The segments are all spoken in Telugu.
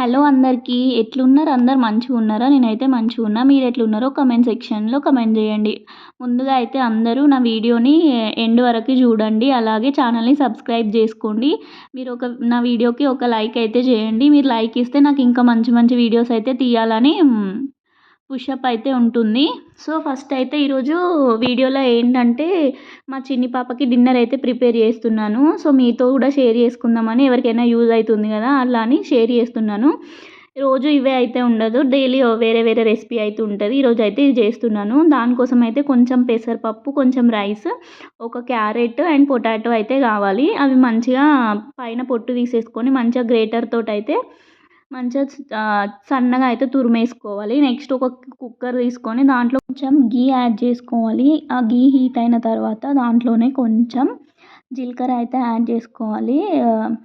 హలో అందరికీ ఎట్లున్నారు? అందరు మంచిగా ఉన్నారా? నేనైతే మంచిగా ఉన్నా. మీరు ఎట్లున్నారో కమెంట్ సెక్షన్లో కమెంట్ చేయండి. ముందుగా అయితే అందరూ నా వీడియోని ఎండ్ వరకు చూడండి. అలాగే ఛానల్ని సబ్స్క్రైబ్ చేసుకోండి. మీరు ఒక నా వీడియోకి ఒక లైక్ అయితే చేయండి. మీరు లైక్ ఇస్తే నాకు ఇంకా మంచి మంచి వీడియోస్ అయితే తీయాలని పుషప్ అయితే ఉంటుంది. సో ఫస్ట్ అయితే ఈరోజు వీడియోలో ఏంటంటే మా చిన్ని పాపకి డిన్నర్ అయితే ప్రిపేర్ చేస్తున్నాను. సో మీతో కూడా షేర్ చేసుకుందామని ఎవరికైనా యూజ్ అవుతుంది కదా అలా అని షేర్ చేస్తున్నాను. రోజు ఇవే అయితే ఉండదు. డైలీ వేరే వేరే రెసిపీ అయితే ఉంటుంది. ఈరోజు అయితే ఇది చేస్తున్నాను. దానికోసం అయితే కొంచెం పెసరపప్పు కొంచెం రైస్ ఒక క్యారెట్ అండ్ పొటాటో అయితే కావాలి. అవి మంచిగా పైన పొట్టు తీసేసుకొని మంచిగా గ్రేటర్ అయితే మంచిగా సన్నగా అయితే తురిమేసుకోవాలి. నెక్స్ట్ ఒక కుక్కర్ తీసుకొని దాంట్లో కొంచెం గీ యాడ్ చేసుకోవాలి. ఆ గీ హీట్ అయిన తర్వాత దాంట్లోనే కొంచెం జీలకర్ర అయితే యాడ్ చేసుకోవాలి.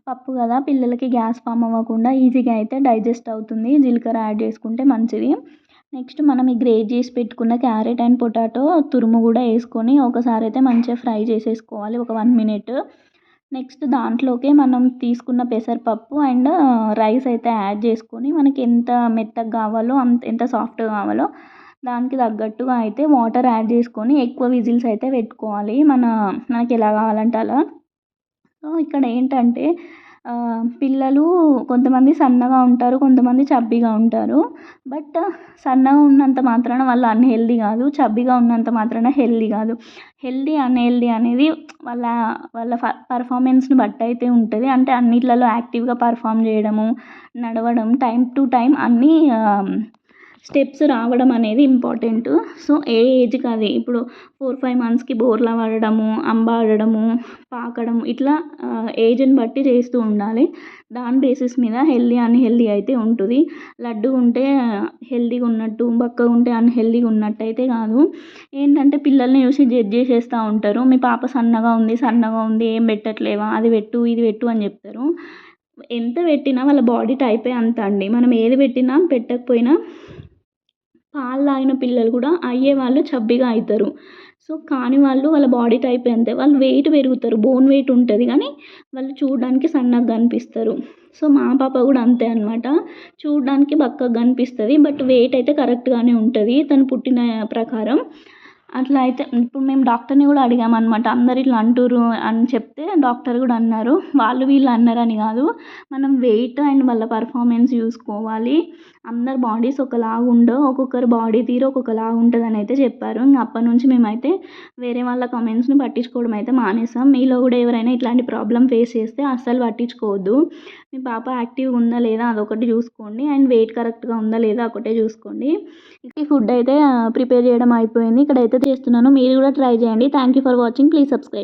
పప్పు కదా పిల్లలకి గ్యాస్ ఫామ్ అవ్వకుండా ఈజీగా అయితే డైజెస్ట్ అవుతుంది. జీలకర్ర యాడ్ చేసుకుంటే మంచిది. నెక్స్ట్ మనం ఈ గ్రేట్ చేసి పెట్టుకున్న క్యారెట్ అండ్ పొటాటో తురుము కూడా వేసుకొని ఒకసారి అయితే మంచిగా ఫ్రై చేసేసుకోవాలి. ఒక వన్ మినిట్. నెక్స్ట్ దాంట్లోకే మనం తీసుకున్న పెసరపప్పు అండ్ రైస్ అయితే యాడ్ చేసుకొని మనకి ఎంత మెత్తగా కావాలో అంత ఎంత సాఫ్ట్గా కావాలో దానికి తగ్గట్టుగా అయితే వాటర్ యాడ్ చేసుకొని ఎక్కువ విజిల్స్ అయితే పెట్టుకోవాలి. మన మనకి ఎలా కావాలంటే అలా. సో ఇక్కడ ఏంటంటే పిల్లలు కొంతమంది సన్నగా ఉంటారు కొంతమంది చబ్బీగా ఉంటారు. బట్ సన్నగా ఉన్నంత మాత్రాన వాళ్ళు అన్హెల్దీ కాదు చబ్బీగా ఉన్నంత మాత్రాన హెల్దీ కాదు. హెల్దీ అన్హెల్దీ అనేది వాళ్ళ వాళ్ళ పర్ఫార్మెన్స్ని బట్టి అయితే ఉంటుంది. అంటే అన్నిట్లలో యాక్టివ్గా పర్ఫామ్ చేయడము నడవడం టైం టు టైం అన్నీ స్టెప్స్ రావడం అనేది ఇంపార్టెంట్. సో ఏ ఏజ్కి అది ఇప్పుడు ఫోర్ ఫైవ్ మంత్స్కి బోర్లా వాడడము అంబ ఆడడము పాకడం ఇట్లా ఏజ్ని బట్టి చేస్తూ ఉండాలి. దాని బేసిస్ మీద హెల్దీ అన్హెల్దీ అయితే ఉంటుంది. లడ్డు ఉంటే హెల్దీగా ఉన్నట్టు బక్కగా ఉంటే అన్హెల్దీగా ఉన్నట్టు అయితే కాదు. ఏంటంటే పిల్లల్ని చూసి జడ్జ్ చేసేస్తూ ఉంటారు. మీ పాప సన్నగా ఉంది సన్నగా ఉంది ఏం పెట్టట్లేవా? అది పెట్టు ఇది పెట్టు అని చెప్తారు. ఎంత పెట్టినా వాళ్ళ బాడీ టైపే అంత అండి మనం ఏది పెట్టినా పెట్టకపోయినా పాలు తాగిన పిల్లలు కూడా అయ్యే వాళ్ళు చబ్బీగా అవుతారు సో కాని వాళ్ళు వాళ్ళ బాడీ టైప్ అంతే వాళ్ళు వెయిట్ పెరుగుతారు. బోన్ వెయిట్ ఉంటుంది కానీ వాళ్ళు చూడడానికి సన్నగా కనిపిస్తారు. సో మా పాప కూడా అంతే అనమాట చూడడానికి బక్కగా కనిపిస్తుంది బట్ వెయిట్ అయితే కరెక్ట్గానే ఉంటుంది. తను పుట్టిన ప్రకారం. అట్లా అయితే ఇప్పుడు మేము డాక్టర్ని కూడా అడిగామన్నమాట అందరు ఇట్లా అంటుర్రు అని చెప్తే డాక్టర్ కూడా అన్నారు. వాళ్ళు వీళ్ళు అన్నారని కాదు. మనం వెయిట్ అండ్ వాళ్ళ పర్ఫార్మెన్స్ చూసుకోవాలి. అందరి బాడీస్ ఒకలాగా ఉండవు. ఒక్కొక్కరి బాడీ తీరు ఒక్కొక్కలాగా ఉంటుందని అయితే చెప్పారు. ఇంక అప్పటి నుంచి మేమైతే వేరే వాళ్ళ కమెంట్స్ని పట్టించుకోవడం అయితే మానేసాం. మీలో కూడా ఎవరైనా ఇట్లాంటి ప్రాబ్లం ఫేస్ చేస్తే అస్సలు పట్టించుకోవద్దు. మీ పాప యాక్టివ్గా ఉందా లేదా అదొకటి చూసుకోండి. అండ్ వెయిట్ కరెక్ట్గా ఉందా లేదా ఒకటే చూసుకోండి. ఈ ఫుడ్ అయితే ప్రిపేర్ చేయడం అయిపోయింది. ఇక్కడైతే చేస్తున్నాను. మీరు కూడా ట్రై చేయండి. Thank you for watching please subscribe